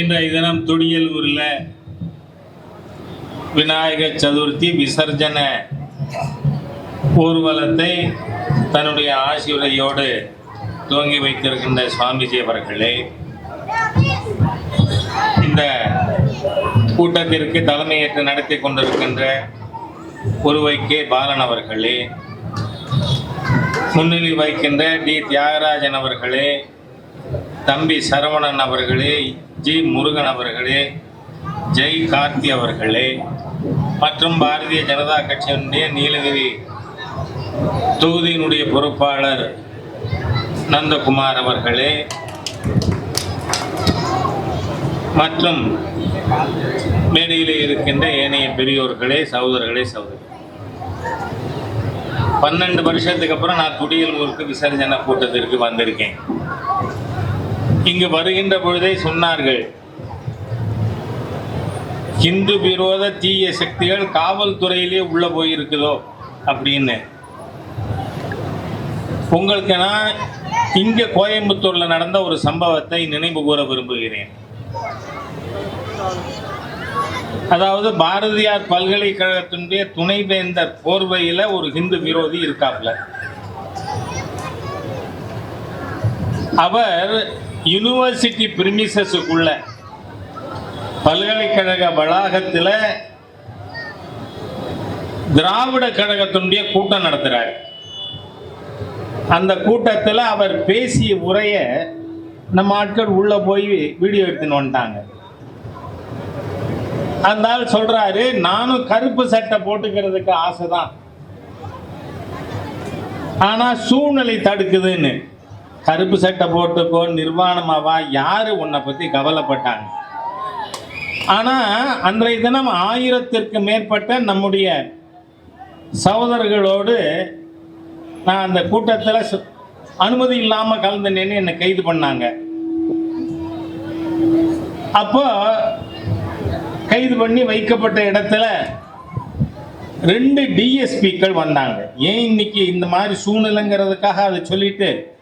இன்றைய தினம் துடியலூரில் விநாயகர் சதுர்த்தி விசர்ஜன. ஊர்வலத்தை தன்னுடைய ஆசிரியையோடு துவங்கி வைத்திருக்கின்ற சுவாமிஜி அவர்களே இந்த கூட்டத்திற்கு தலைமையேற்று நடத்தி கொண்டிருக்கின்ற உருவை கே பாலன் அவர்களே முன்னிலை வைக்கின்ற டி தியாகராஜன் அவர்களே தம்பி சரவணன் அவர்களே ஜி முருகன் அவர்களே ஜெய் கார்த்தி அவர்களே மற்றும் பாரதிய ஜனதா கட்சியினுடைய நீலகிரி தொகுதியினுடைய பொறுப்பாளர் நந்தகுமார் அவர்களே மற்றும் மேடையில் இருக்கின்ற ஏனைய பெரியோர்களே சகோதரர்களே சகோதரி பன்னெண்டு வருஷத்துக்கு அப்புறம் நான் குடியலூருக்கு விசர்ஜன கூட்டத்திற்கு வந்திருக்கேன். இங்கு வருகின்ற பொழுதே சொன்னார்கள் இந்து விரோத தீய சக்திகள் காவல்துறையிலே உள்ள போயிருக்குதோ? அப்படின்னு. உங்களுக்கு நான் இங்க கோயம்புத்தூர்ல நடந்த ஒரு சம்பவத்தை நினைவு கூற விரும்புகிறேன். அதாவது பாரதியார் பல்கலைக்கழகத்தினுடைய துணைவேந்தர் போர்வையில் ஒரு ஹிந்து விரோதி இருக்காப்ல. அவர் யூனிவர்சிட்டி பிரிமிசஸுக்குள்ள பல்கலைக்கழக வளாகத்தில் திராவிட கழகத்தினுடைய கூட்டம் நடத்துகிறார் அந்த கூட்டத்தில் அவர் பேசிய உரைய நம்ம ஆட்கள் உள்ள போய் வீடியோ எடுத்துன்னு வந்துட்டாங்க. அந்த ஆள் சொல்றாரு நானும் கருப்பு சட்டை போட்டுக்கிறதுக்கு ஆசைதான். ஆனா சூழ்நிலை தடுக்குதுன்னு. கருப்பு சட்டை போட்டுக்கோ நிர்வாணமாவா? யாரு உன்னை பத்தி கவலைப்பட்டாங்க? ஆனா அன்றைய தினம் ஆயிரத்திற்கு மேற்பட்ட நம்முடைய சகோதரர்களோடு நான் அந்த கூட்டத்தில் சு- அனுமதி இல்லாம கலந்துனேன்னு என்னை கைது பண்ணாங்க. அப்போ கைது பண்ணி வைக்கப்பட்ட இடத்துல ரெண்டு டிஎஸ்பிக்கள் வந்தாங்க. ஏன் இன்னைக்கு இந்த மாதிரி சூழ்நிலைங்கிறதுக்காக அதை சொல்லிட்டு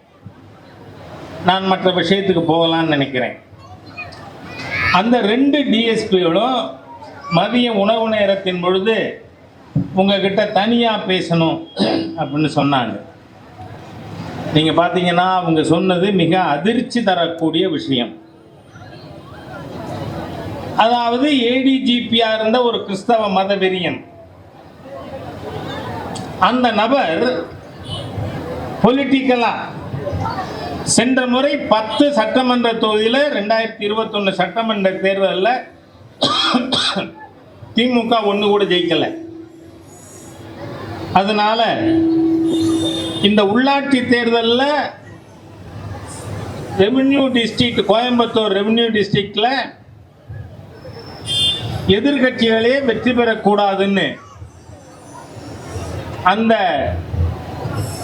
நான் மற்ற விஷயத்துக்கு போகலான்னு நினைக்கிறேன். அந்த ரெண்டு டிஎஸ்பியோடும் மதிய உணவு நேரத்தின் பொழுது உங்ககிட்ட தனியாக பேசணும் அப்படின்னு சொன்னாங்க. நீங்கள் பார்த்தீங்கன்னா அவங்க சொன்னது மிக அதிர்ச்சி தரக்கூடிய விஷயம். அதாவது ஏடிஜிபியா இருந்த ஒரு கிறிஸ்தவ மத வெறியன் அந்த நபர் பொலிட்டிக்கலாக சென்ற முறை பத்து சட்டமன்ற தொகுதியில் ரெண்டாயிரத்தி இருபத்தொன்று சட்டமன்ற தேர்தலில் திமுக ஒன்று கூட ஜெயிக்கல. அதனால இந்த உள்ளாட்சி தேர்தலில் ரெவென்யூ டிஸ்ட்ரிக்ட் கோயம்புத்தூர் ரெவென்யூ டிஸ்ட்ரிக்டில் எதிர்கட்சிகளே வெற்றி பெறக்கூடாதுன்னு அந்த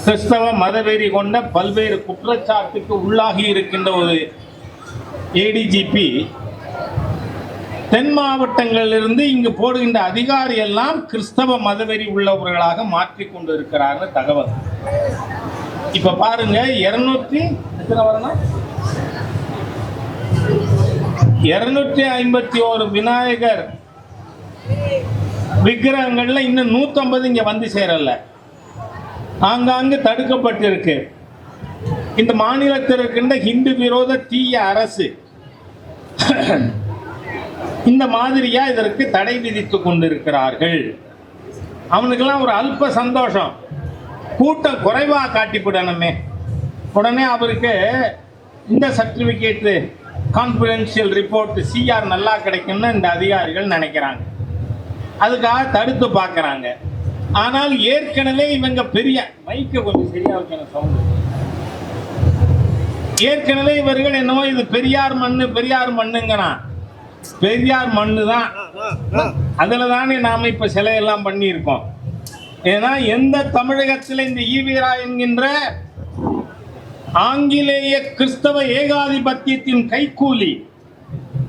கிறிஸ்தவ மதவெறி கொண்ட பல்வேறு குற்றச்சாட்டுக்கு உள்ளாகி இருக்கின்ற ஒரு ஏடிஜிபி தென் மாவட்டங்களிலிருந்து இங்கு போடுகின்ற அதிகாரி எல்லாம் கிறிஸ்தவ மதவெறி உள்ளவர்களாக மாற்றிக்கொண்டு இருக்கிறார்கள் தகவல். இப்ப பாருங்க இருநூற்றி எத்தனை இருநூற்றி ஐம்பத்தி ஒரு விநாயகர் விக்கிரகங்கள்ல இன்னும் நூத்தம்பது இங்க வந்து சேரல. ஆங்காங்கு தடுக்கப்பட்டிருக்கு. இந்த மாநிலத்தில் இருக்கின்ற ஹிந்து விரோத தீய அரசு இந்த மாதிரியா இதற்கு தடை விதித்து கொண்டிருக்கிறார்கள். அவனுக்கெல்லாம் ஒரு அல்ப சந்தோஷம். கூட்டம் குறைவா காட்டிவிடணுமே. உடனே அவருக்கு இந்த சர்டிபிகேட்டு கான்ஃபிடென்ஷியல் ரிப்போர்ட் சிஆர் நல்லா கிடைக்கும்னு இந்த அதிகாரிகள் நினைக்கிறாங்க. அதுக்காக தடுத்து பார்க்குறாங்க. ஆனால் ஏற்கனவே இவங்க பெரிய மைக்க கொஞ்சம் சரியா வைக்கணும் சவுண்ட் ஏற்கனவே இவர்கள் என்னவோ இது பெரியார் மண்ணு பெரியார் மண்ணுங்கிறான். பெரியார் மண்ணு தான் அதுல தானே நாம இப்ப சிலையெல்லாம் பண்ணியிருக்கோம். ஏன்னா எந்த தமிழகத்தில் இந்த ஈவீரா என்கின்ற ஆங்கிலேய கிறிஸ்தவ ஏகாதிபத்தியத்தின் கைக்கூலி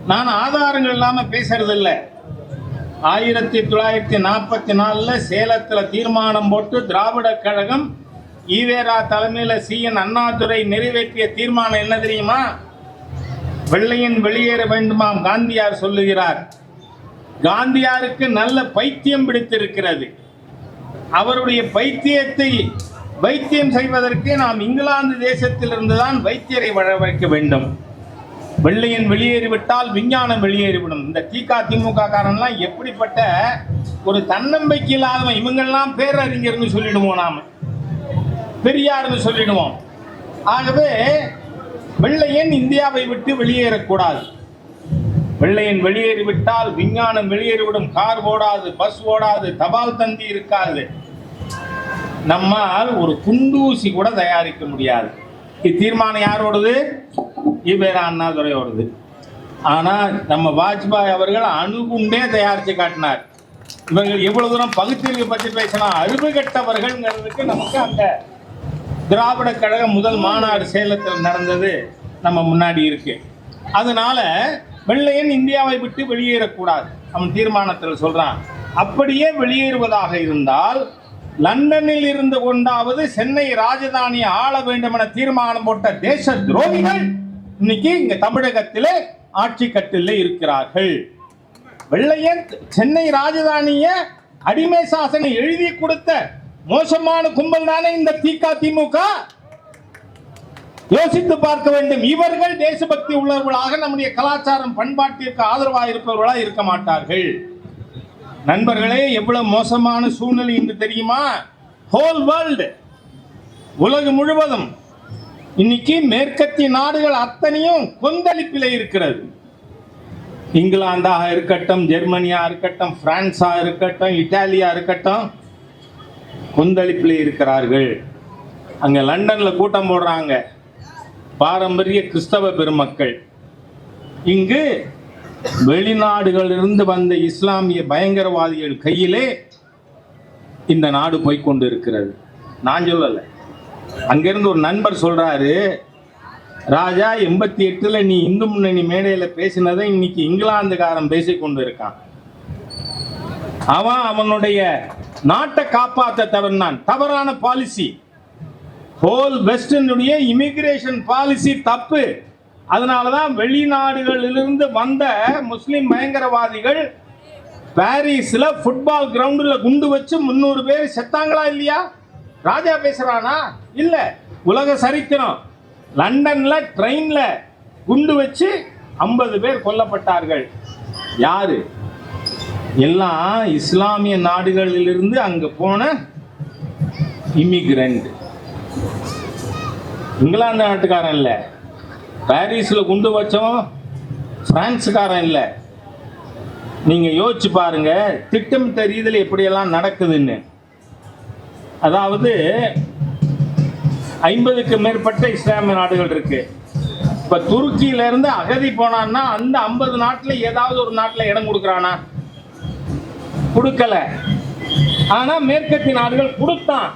நான் ஆதாரங்கள் இல்லாம பேசுறது இல்லை ஆயிரத்தி தொள்ளாயிரத்தி நாற்பத்தி நாலில் சேலத்தில் தீர்மானம் போட்டு திராவிட கழகம் ஈவேரா தலைமையில் சி. என். அண்ணாதுரை நிறைவேற்றிய தீர்மானம் என்ன தெரியுமா? வெள்ளையன் வெளியேற வேண்டுமாம் காந்தியார் சொல்லுகிறார். காந்தியாருக்கு நல்ல பைத்தியம் பிடித்திருக்கிறது. அவருடைய பைத்தியத்தை வைத்தியம் செய்வதற்கு நாம் இங்கிலாந்து தேசத்திலிருந்து தான் வைத்தியரை வரவழைக்க வேண்டும். வெள்ளையன் வெளியேறிவிட்டால் விஞ்ஞானம் வெளியேறிவிடும். இந்த திக திமுக காரன்லாம் எப்படிப்பட்ட ஒரு தன்னம்பிக்கை இல்லாதவன் இவங்கெல்லாம் பேரறிஞர்னு சொல்லிடுவோம் நாம். பெரியார்னு சொல்லிடுவோம். ஆகவே வெள்ளையன் இந்தியாவை விட்டு வெளியேறக்கூடாது. வெள்ளையன் வெளியேறிவிட்டால் விஞ்ஞானம் வெளியேறிவிடும். கார் ஓடாது பஸ் ஓடாது தபால் தந்தி இருக்காது. நம்மால் ஒரு குண்டூசி கூட தயாரிக்க முடியாது. இத்தீர்மானம் யாரோடது? ஈவேரா வருது ஆனா நம்ம வாஜ்பாய் அவர்கள் அணுகுண்டே தயாரித்து காட்டினார். இவர்கள் எவ்வளவு தூரம் பகுத்தறிவு பற்றி பேசலாம் அறிவு கெட்டவர்கள்ங்கிறதுக்கு நமக்கு அந்த திராவிட கழக முதல் மாநாடு சேலத்தில் நடந்தது நம்ம முன்னாடி இருக்கு. அதனால வெள்ளையன் இந்தியாவை விட்டு வெளியேறக்கூடாது. அவன் தீர்மானத்தில் சொல்றான். அப்படியே வெளியேறுவதாக இருந்தால் லண்டனில் இருந்து கொண்டாவது சென்னை ராஜதானியை ஆள வேண்டும் என தீர்மானம் போட்ட தேச துரோகிகள் இன்னைக்கு இங்க தமிழகத்திலே ஆட்சி கட்டில் இருக்கிறார்கள். வெள்ளையன் சென்னை ராஜதானிய அடிமை சாசனை எழுதி கொடுத்த மோசமான கும்பல் தானே இந்த திக திமுக? யோசித்து பார்க்க வேண்டும். இவர்கள் தேசபக்தி உள்ளவர்களாக நம்முடைய கலாச்சாரம் பண்பாட்டிற்கு ஆதரவாக இருப்பவர்களாக இருக்க மாட்டார்கள். நண்பர்களே எவ்வளவு மோசமான சூழ்நிலை என்று தெரியுமா? ஹோல் வேர்ல்டு உலகம் முழுவதும் இன்னைக்கு மேற்கத்திய நாடுகள் அத்தனையும் கொந்தளிப்பில் இருக்கிறது. இங்கிலாந்தாக இருக்கட்டும் ஜெர்மனியா இருக்கட்டும் பிரான்ஸா இருக்கட்டும் இட்டாலியா இருக்கட்டும் கொந்தளிப்பில் இருக்கிறார்கள். அங்க லண்டன்ல கூட்டம் போடுறாங்க. பாரம்பரிய கிறிஸ்தவ பெருமக்கள். இங்கு வெளிநாடுகளிலிருந்து வந்த இஸ்லாமிய பயங்கரவாதிகள் கையிலே இந்த நாடு போய்கொண்டு இருக்கிறது நான் சொல்லலை. அங்கிருந்து ஒரு நண்பர் சொல்றாரு ராஜா எண்பத்தி எட்டுல நீ இந்து முன்னணி மேடையில பேசினதை இன்னைக்கு இங்கிலாந்துக்காரன் பேசி கொண்டு இருக்கான். அவன் அவனுடைய நாட்டை காப்பாற்ற தவறினான். தவறான பாலிசி ஹோல் வெஸ்டனுடைய இமிகிரேஷன் பாலிசி தப்பு. அதனாலதான் வெளிநாடுகளிலிருந்து வந்த முஸ்லிம் பயங்கரவாதிகள் பாரிஸ்ல ஃபுட்பால் கிரவுண்டில் குண்டு வச்சு முந்நூறு பேர் செத்தாங்களா இல்லையா? ராஜா பேசுறானா? இல்ல. உலக சரித்திரம். லண்டன்ல ட்ரெயின்ல குண்டு வச்சு ஐம்பது பேர் கொல்லப்பட்டார்கள். யாரு? எல்லாம் இஸ்லாமிய நாடுகளிலிருந்து அங்க போன இமிகிரண்ட் இங்கிலாந்து நாட்டுக்காரன் இல்லை. பாரிஸில் குண்டு வச்சவன் பிரான்ஸுக்காரன் இல்லை. நீங்கள் யோசிச்சு பாருங்க திட்டம் ரீதியில் எப்படியெல்லாம் நடக்குதுன்னு. அதாவது ஐம்பதுக்கு மேற்பட்ட இஸ்லாமிய நாடுகள் இருக்கு. இப்போ துருக்கியிலேருந்து அகதி போனான்னா அந்த ஐம்பது நாட்டில் ஏதாவது ஒரு நாட்டில் இடம் கொடுக்குறானா? கொடுக்கல. ஆனால் மேற்கத்திய நாடுகள் கொடுத்தான்.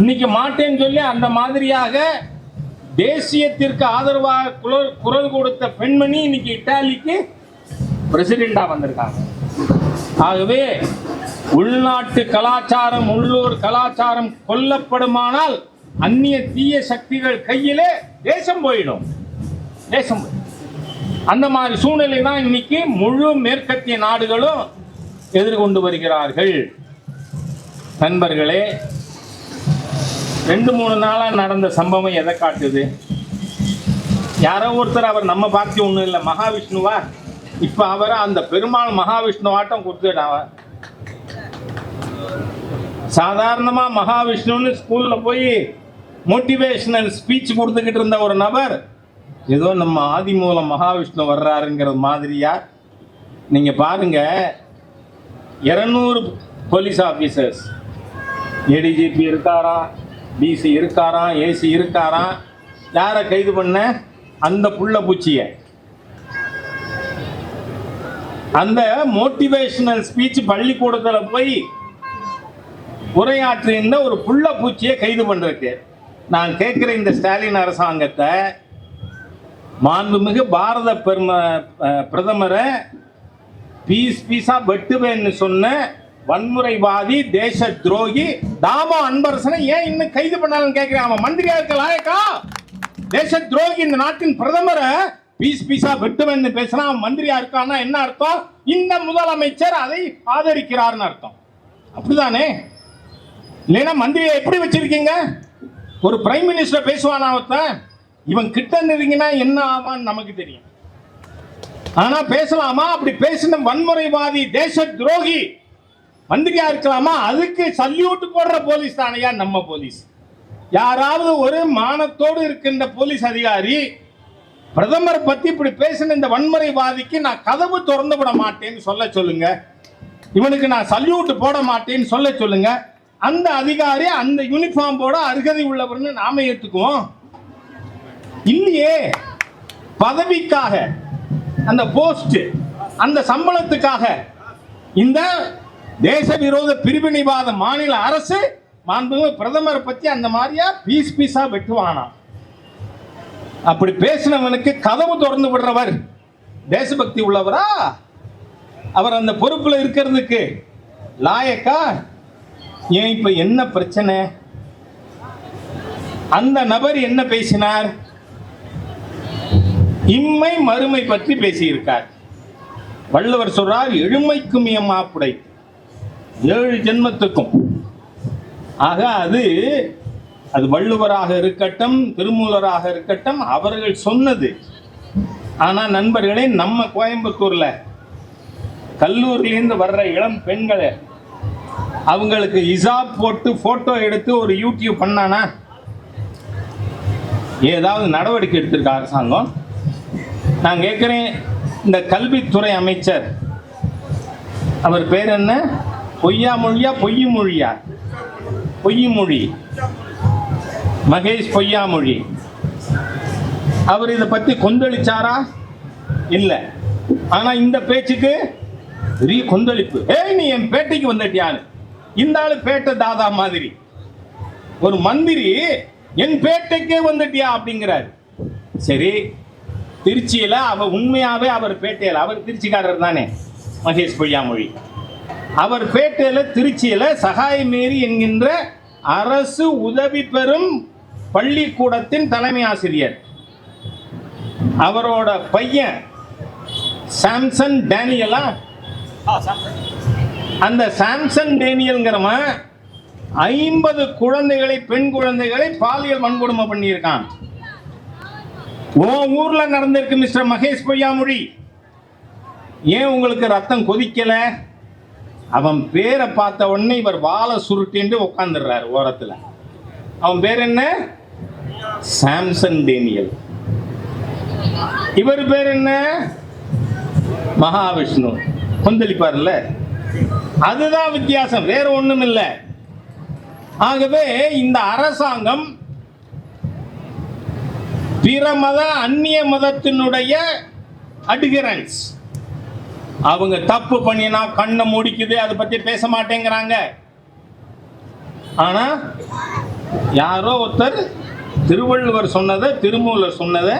இன்னைக்கு மாட்டேன்னு சொல்லி அந்த மாதிரியாக தேசியத்திற்கு ஆதரவாக குரல் குரல் கொடுத்த பெண்மணி இன்னைக்கு இட்டாலிக்கு பிரசிடெண்டா வந்திருக்காங்க. ஆகவே உள்நாட்டு கலாச்சாரம் உள்ளூர் கலாச்சாரம் கொல்லப்படுமானால் அந்நிய தீய சக்திகள் கையிலே தேசம் போயிடும். தேசம் அந்த மாதிரி சூழ்நிலை தான் இன்னைக்கு முழு மேற்கத்திய நாடுகளும் எதிர்கொண்டு வருகிறார்கள். நண்பர்களே ரெண்டு மூணு நாளாக நடந்த சம்பவம் எதை காட்டுது? யாரோ ஒருத்தர் அவர் நம்ம பார்த்து ஒன்றும் இல்லை மகாவிஷ்ணுவா? இப்போ அவரை அந்த பெருமாள் மகாவிஷ்ணு ஆட்டம் கொடுத்துட்டாவ சாதாரணமாக மகாவிஷ்ணுன்னு ஸ்கூலில் போய் மோட்டிவேஷனல் ஸ்பீச் கொடுத்துக்கிட்டு இருந்த ஒரு நபர் ஏதோ நம்ம ஆதிமூலம் மகாவிஷ்ணு வர்றாருங்கிறது மாதிரியா நீங்கள் பாருங்க இரநூறு போலீஸ் ஆஃபீஸர்ஸ் ஏடிஜிபி இருக்காராம் டிசி இருக்காராம் ஏசி இருக்காராம் யாரை கைது பண்ண? அந்த புள்ள பூச்சியை. அந்த மோட்டிவேஷனல் ஸ்பீச் பள்ளிக்கூடத்தில் போய் உரையாற்றுகின்ற ஒரு புள்ள பூச்சியை கைது பண்றதுக்கு. நான் கேட்கிற இந்த ஸ்டாலின் அரசாங்கத்தை மாண்புமிகு பாரத பெரும பிரதமரை பீஸ் பீஸாக வெட்டுவேன்னு சொன்ன வன்முறைவாதி தேச துரோகி தாமோ அன்பரசனை ஏன் இன்னும் கைது பண்ணாலும் கேட்கிறேன்? அவன் மந்திரியா இருக்க லாயக்கா? தேச துரோகி இந்த நாட்டின் பிரதமரை பீஸ் பீஸா வெட்டுவேன்னு பேசினா அவன் மந்திரியா இருக்கான்னா என்ன அர்த்தம்? இந்த முதலமைச்சர் அதை ஆதரிக்கிறார்னு அர்த்தம். அப்படிதானே? இல்லைன்னா மந்திரியை எப்படி வச்சிருக்கீங்க? ஒரு பிரைம் மினிஸ்டர் பேசுவானா ஒருத்தன்? இவன் கிட்ட நெருங்கினா என்ன ஆமான்னு நமக்கு தெரியும். ஆனா பேசலாமா? அப்படி பேசின வன்முறைவாதி தேச துரோகி. மந்திரியா இருக்கலாமா? அதுக்கு சல்யூட் போடுற போலீஸ் தானையா? நம்ம போலீஸ் யாராவது ஒரு மானத்தோடு இருக்கின்ற போலீஸ் அதிகாரி பிரதமர் பத்தி இப்படி பேசின இந்த வன்முறைவாதிக்கு நான் கதவு திறந்து விட மாட்டேன்னு சொல்ல சொல்லுங்க. இவனுக்கு நான் சல்யூட் போட மாட்டேன்னு சொல்ல சொல்லுங்க. அந்த அதிகாரி அந்த யூனிஃபார்ம் போட அருகதை உள்ளவர்னு நாம ஏற்றுக்குவோம் இல்லையே? பதவிக்காக அந்த போஸ்ட் அந்த சம்பளத்துக்காக இந்த தேச விரோத பிரிவினைவாத மாநில அரசு மாண்புமிகு பிரதமர் பத்தி அந்த மாதிரியா பீஸ் பீஸா வெட்டுவானா அப்படி பேசினவனுக்கு கதவு திறந்து விடுறவர் தேசபக்தி உள்ளவரா? அவர் அந்த பொறுப்புல இருக்கிறதுக்கு லாயக்கா? ஏன் இப்ப என்ன பிரச்சனை? அந்த நபர் என்ன பேசினார்? இம்மை மறுமை பற்றி பேசியிருக்கார். வள்ளுவர் சொல்றார் எழுமைக்கும் இயமாப்புடை ஏழு ஜென்மத்துக்கும். ஆக அது அது வள்ளுவராக இருக்கட்டும் திருமூலராக இருக்கட்டும் அவர்கள் சொன்னது. ஆனால் நண்பர்களே நம்ம கோயம்புத்தூர்ல கல்லூரியிலேருந்து வர்ற இளம் பெண்களை அவங்களுக்கு இசாப் போட்டு போட்டோ எடுத்து ஒரு யூடியூப் பண்ணானா? ஏதாவது நடவடிக்கை எடுத்திருக்க அரசாங்கம்? நான் கேட்குறேன் இந்த கல்வித்துறை அமைச்சர் அவர் பேர் என்ன? பொய்யா மொழியா பொய் மொழியா? பொய் மொழி. மகேஷ் பொய்யாமொழி அவர் இதை பற்றி கொந்தளிச்சாரா? இல்லை. ஆனால் இந்த பேச்சுக்கு பெரிய கொந்தளிப்பு ஏய் நீ என் பேட்டைக்கு வந்துட்டியான்னு. இந்த ஆளு பேட்டை தாதா மாதிரி. ஒரு மந்திரி என் பேட்டைக்கே வந்துட்டியா? அப்படிங்கிறாரு. சரி திருச்சியில் அவர் உண்மையாகவே அவர் பேட்டையில் அவர் திருச்சிக்காரர் தானே மகேஷ் பொய்யாமொழி. அவர் பேட்டையில் திருச்சியில் சகாயமேரி என்கின்ற அரசு உதவி பெறும் பள்ளிக்கூடத்தின் தலைமை ஆசிரியர். அவரோட பையன் சாம்சன் டேனியலா? அந்த சாம்சன் டேனியல்ங்கிறவன் ஐம்பது குழந்தைகளை பெண் குழந்தைகளை பாலியல் வன்கொடுமை பண்ணியிருக்கான். உன் ஊர்ல நடந்திருக்கு மிஸ்டர் மகேஷ் பொய்யாமொழி. ஏன் உங்களுக்கு ரத்தம் கொதிக்கல? அவன் பேரை பார்த்த உடனே இவர் வாழை சுருட்டின்ட்டு உட்காந்துடுறாரு ஓரத்தில். அவன் பேர் என்ன? Samson Daniel. இவர் பேர் என்ன? மகாவிஷ்ணு. கொந்தளிப்பார்ல அதுதான் வித்தியாசம் வேற ஒன்றும் இல்லை. ஆகவே இந்த அரசாங்கம் பிற மத அந்நிய மதத்தினுடைய அட்ஹிரன்ஸ் அவங்க தப்பு பண்ணினா கண்ணை முடிக்குது அதை பத்தி பேச மாட்டேங்கிறாங்க. ஆனா யாரோ ஒருத்தர் திருவள்ளுவர் சொன்னதை திருமூலர் சொன்னதை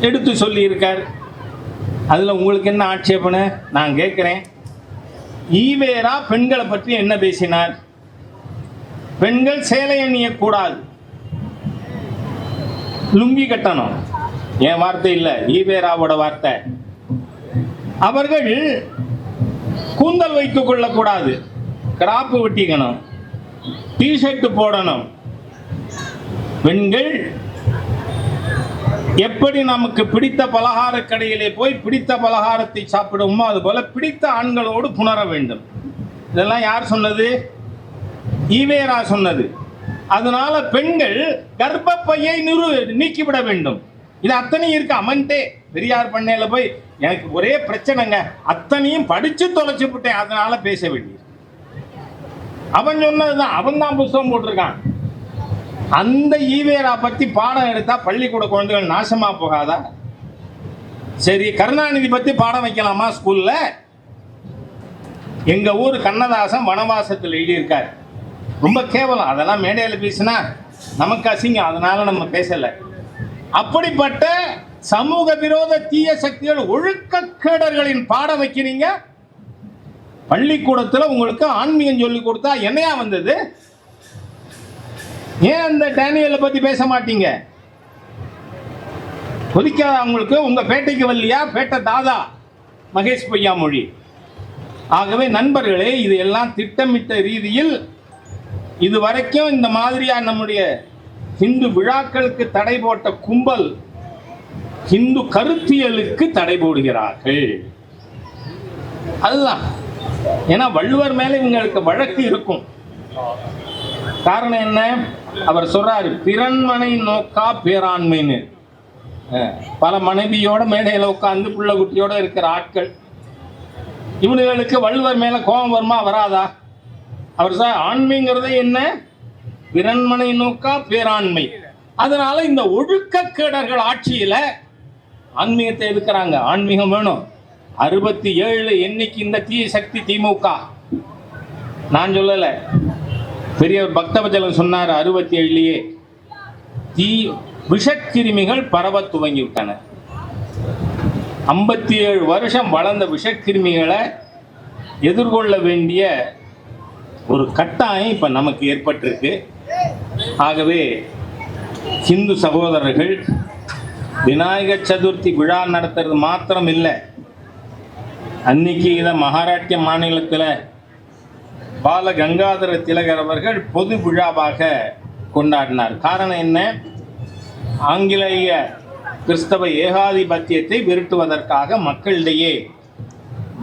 எடுத்து சொல்லியிருக்கார். அதில் உங்களுக்கு என்ன ஆட்சேபனை? நான் கேட்குறேன். ஈவேரா பெண்களை பற்றி என்ன பேசினார்? பெண்கள் சேலை அணியக்கூடாது லுங்கி கட்டணும். என் வார்த்தை இல்லை ஈவேராவோட வார்த்தை. அவர்கள் கூந்தல் வைத்துக் கொள்ளக்கூடாது. கிராப்பு வெட்டிக்கணும். டிஷர்ட் போடணும். பெண்கள் எப்படி நமக்கு பிடித்த பலகார கடையிலே போய் பிடித்த பலகாரத்தை சாப்பிடுவோமோ அதுபோல பிடித்த ஆண்களோடு புணர வேண்டும். இதெல்லாம் யார் சொன்னது? ஈவேரா சொன்னது. அதனால பெண்கள் கர்ப்பப்பையை நிறு நீக்கிவிட வேண்டும். இது அத்தனையும் இருக்கு அமன்ட்டே பெரியார் பண்ணையில போய் எனக்கு ஒரே பிரச்சனைங்க. அத்தனையும் படிச்சு தொலைச்சு விட்டேன் அதனால பேச வேண்டியது. அவன் சொன்னதுதான் அவன் தான் புஸ்தகம் போட்டிருக்கான். அந்த ஈவேரா பத்தி பாடம் எடுத்தா பள்ளிக்கூட குழந்தைகள் நாசமா போகாதா? சரி கருணாநிதி பத்தி பாடம் வைக்கலாமா ஸ்கூல்ல? எங்க ஊர் கண்ணதாசன் வனவாசத்தில் எழுதியிருக்கார். ரொம்ப கேவலம். அதெல்லாம் மேடையில் பேசினா நமக்கு அசிங்கம். அதனால நம்ம பேசல. அப்படிப்பட்ட சமூக விரோத தீய சக்திகள் ஒழுக்கக்கேடர்களின் பாடம் வைக்கிறீங்க. பள்ளிக்கூடத்தில் உங்களுக்கு ஆன்மீகம் சொல்லி கொடுத்தா என்னையா வந்தது? ஏன் அந்த டேனியலை பற்றி பேச மாட்டீங்க? கொதிக்காத அவங்களுக்கு பேட்டைக்கு வரலையா பேட்டை தாதா? மகேஷ் பொய்யாமொழி. ஆகவே நண்பர்களே இது எல்லாம் திட்டமிட்ட ரீதியில் இதுவரைக்கும் இந்த மாதிரியா நம்முடைய ஹிந்து விழாக்களுக்கு தடை போட்ட கும்பல் ஹிந்து கருத்தியலுக்கு தடை போடுகிறார்கள். அதுதான். ஏன்னா வள்ளுவர் மேலே இவங்களுக்கு வழக்கு இருக்கும். காரணம் என்ன? அவர் சொல்றாரு பிறன்மனை நோக்கா பேராண்மைன்னு. பல மனைவியோட மேடையில உட்காந்து புள்ள குட்டியோட இருக்கிற ஆட்கள். இவனுங்களுக்கு வள்ளுவர் மேல கோபம் வருமா வராதா? அவர் சார் ஆண்மைங்கிறது என்ன? பிறன்மனை நோக்கா பேராண்மை. அதனால இந்த ஒழுக்கக்கேடர்கள் ஆட்சியில ஆன்மீகத்தை எதுக்குறாங்க? ஆன்மீகம் வேணும். அறுபத்தி ஏழு என்னைக்கு இந்த தீய சக்தி திமுக? நான் சொல்லலை. பெரியவர் பக்தபஜலன் சொன்னார் அறுபத்தி ஏழுலேயே தீ விஷக்கிருமிகள் பரவ துவங்கிவிட்டன. ஐம்பத்தி ஏழு வருஷம் வளர்ந்த விஷக்கிருமிகளை எதிர்கொள்ள வேண்டிய ஒரு கட்டாயம் இப்போ நமக்கு ஏற்பட்டிருக்கு. ஆகவே ஹிந்து சகோதரர்கள் விநாயகர் சதுர்த்தி விழா நடத்துறது மாத்திரம் இல்லை. அன்னைக்கு இதை மகாராஷ்டிர மாநிலத்தில் பால கங்காதர திலகர் அவர்கள் பொது விழாவாக கொண்டாடினார். காரணம் என்ன? ஆங்கிலேய கிறிஸ்தவ ஏகாதிபத்தியத்தை விரட்டுவதற்காக மக்களிடையே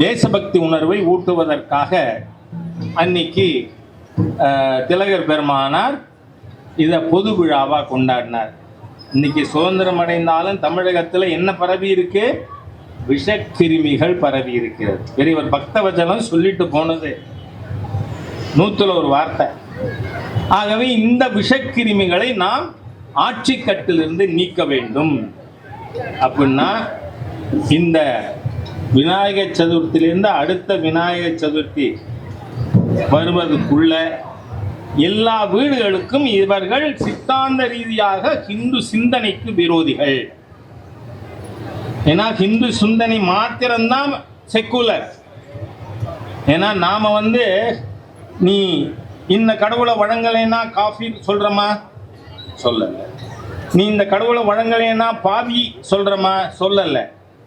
தேசபக்தி உணர்வை ஊட்டுவதற்காக அன்னைக்கு திலகர் பெருமானார் இதை பொது விழாவாக கொண்டாடினார். இன்னைக்கு சுதந்திரம் அடைந்தாலும் தமிழகத்தில் என்ன பரவி இருக்கு? விஷக்கிருமிகள் பரவி இருக்கிறது. பெரியவர் பக்தவச்சனம் சொல்லிட்டு போனது. நூற்றில் ஒரு வார்த்தை. ஆகவே இந்த விஷக்கிருமிகளை நாம் ஆட்சி கட்டிலிருந்து நீக்க வேண்டும். அப்படின்னா இந்த விநாயகர் சதுர்த்தியிலிருந்து அடுத்த விநாயகர் சதுர்த்தி வருவதற்குள்ள எல்லா வீடுகளுக்கும் இவர்கள் சித்தாந்த ரீதியாக ஹிந்து சிந்தனைக்கு விரோதிகள். ஏன்னா ஹிந்து சிந்தனை மாத்திரம்தான் செக்குலர் ஏன்னா நாம் வந்து நீ இந்த கடவுளை வழங்கலைன்னா காஃபி சொல்றமா சொல்லல. நீ இந்த கடவுளை வழங்கலைன்னா பாவி சொல்றமா சொல்லல.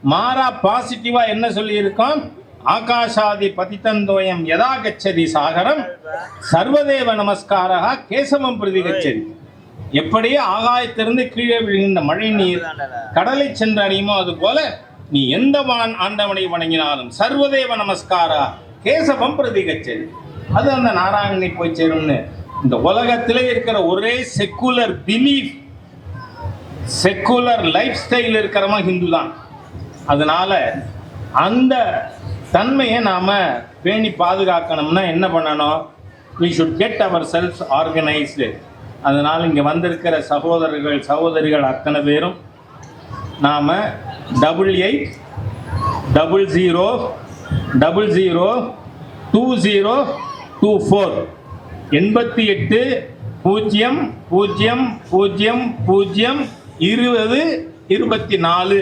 மாறா பாசிட்டிவா என்ன சொல்லியிருக்கோம்? ஆகாஷாதி பதித்தந்தோயம் யதா கச்சதி சாகரம் சர்வதேவ நமஸ்காரா கேசவம் பிரதி கச்சதி எப்படியே ஆகாயத்திலிருந்து கீழே விழுகின்ற மழை நீர் கடலை சென்று அணியுமோ அது போல நீ எந்த வான் ஆண்டவனை வணங்கினாலும் சர்வதேவ நமஸ்காரா கேசவம் பிரதி கச்சதி அது அந்த நாராயணனை போய் சேரும்னு. இந்த உலகத்திலே இருக்கிற ஒரே secular belief secular lifestyle இருக்கிறவன் ஹிந்து தான். அதனால அந்த தன்மையை நாம பேணி பாதுகாக்கணும்னா என்ன பண்ணணும்? We should get our self organised அதனால் இங்கே வந்திருக்கிற சகோதரர்கள் சகோதரிகள் அத்தனை பேரும் நாம் double eight double zero double zero two zero two four எண்பத்தி எட்டு பூஜ்ஜியம் பூஜ்ஜியம் பூஜ்ஜியம் பூஜ்ஜியம் இருபது இருபத்தி நாலு.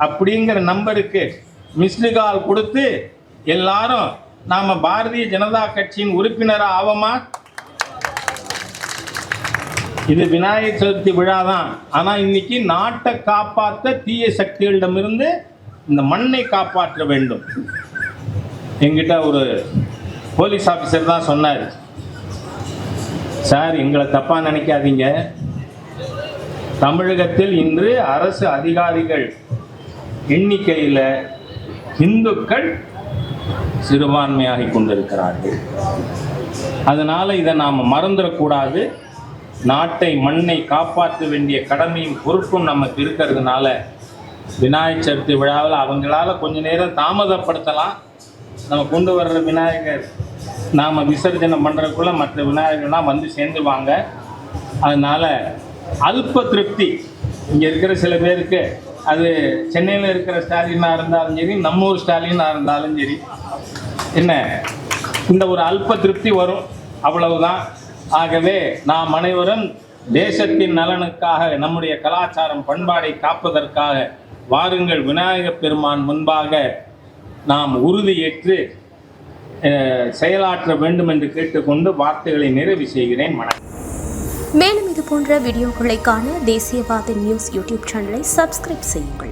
அப்படிங்கிற நம்பருக்கு மிஸ்டு கால் கொடுத்து எல்லாரும் நாம் பாரதிய ஜனதா கட்சியின் உறுப்பினராக ஆவோமா? இது விநாயகர் சதுர்த்தி விழா தான் ஆனால் இன்னைக்கு நாட்டை காப்பாற்ற தீய சக்திகளிடமிருந்து இந்த மண்ணை காப்பாற்ற வேண்டும். எங்கிட்ட ஒரு போலீஸ் ஆஃபீஸர் தான் சொன்னார். சார் எங்களை தப்பாக நினைக்காதீங்க. தமிழகத்தில் இன்று அரசு அதிகாரிகள் எண்ணிக்கையில் இந்துக்கள் சிறுபான்மையாகி கொண்டிருக்கிறார்கள். அதனால் இதை நாம் மறந்துடக்கூடாது. நாட்டை மண்ணை காப்பாற்ற வேண்டிய கடமையும் பொறுப்பும் நமக்கு இருக்கிறதுனால விநாயகர் சதுர்த்தி விழாவில் அவங்களால கொஞ்ச நேரம் தாமதப்படுத்தலாம். நம்ம கொண்டு வர்ற விநாயகர் நாம் விசர்ஜனம் பண்ணுறதுக்குள்ளே மற்ற விநாயகர்லாம் வந்து சேர்ந்துவாங்க அதனால் அல்ப திருப்தி. இங்கே இருக்கிற சில பேருக்கு அது சென்னையில் இருக்கிற ஸ்டாலினாக இருந்தாலும் சரி நம்ம ஊர் ஸ்டாலினாக இருந்தாலும் சரி என்ன? இந்த ஒரு அல்ப திருப்தி வரும். அவ்வளவுதான். ஆகவே நாம் அனைவரும் தேசத்தின் நலனுக்காக நம்முடைய கலாச்சாரம் பண்பாடை காப்பதற்காக வாருங்கள் விநாயகப் பெருமான் முன்பாக நாம் உறுதியேற்று செயலாற்ற வேண்டும் என்று கேட்டுக்கொண்டு வார்த்தைகளை நிறைவு செய்கிறேன். வணக்கம். மேலும் இது போன்ற வீடியோக்களை காண தேசியவாத நியூஸ் யூடியூப் சேனலை சப்ஸ்கிரைப் செய்யுங்கள்.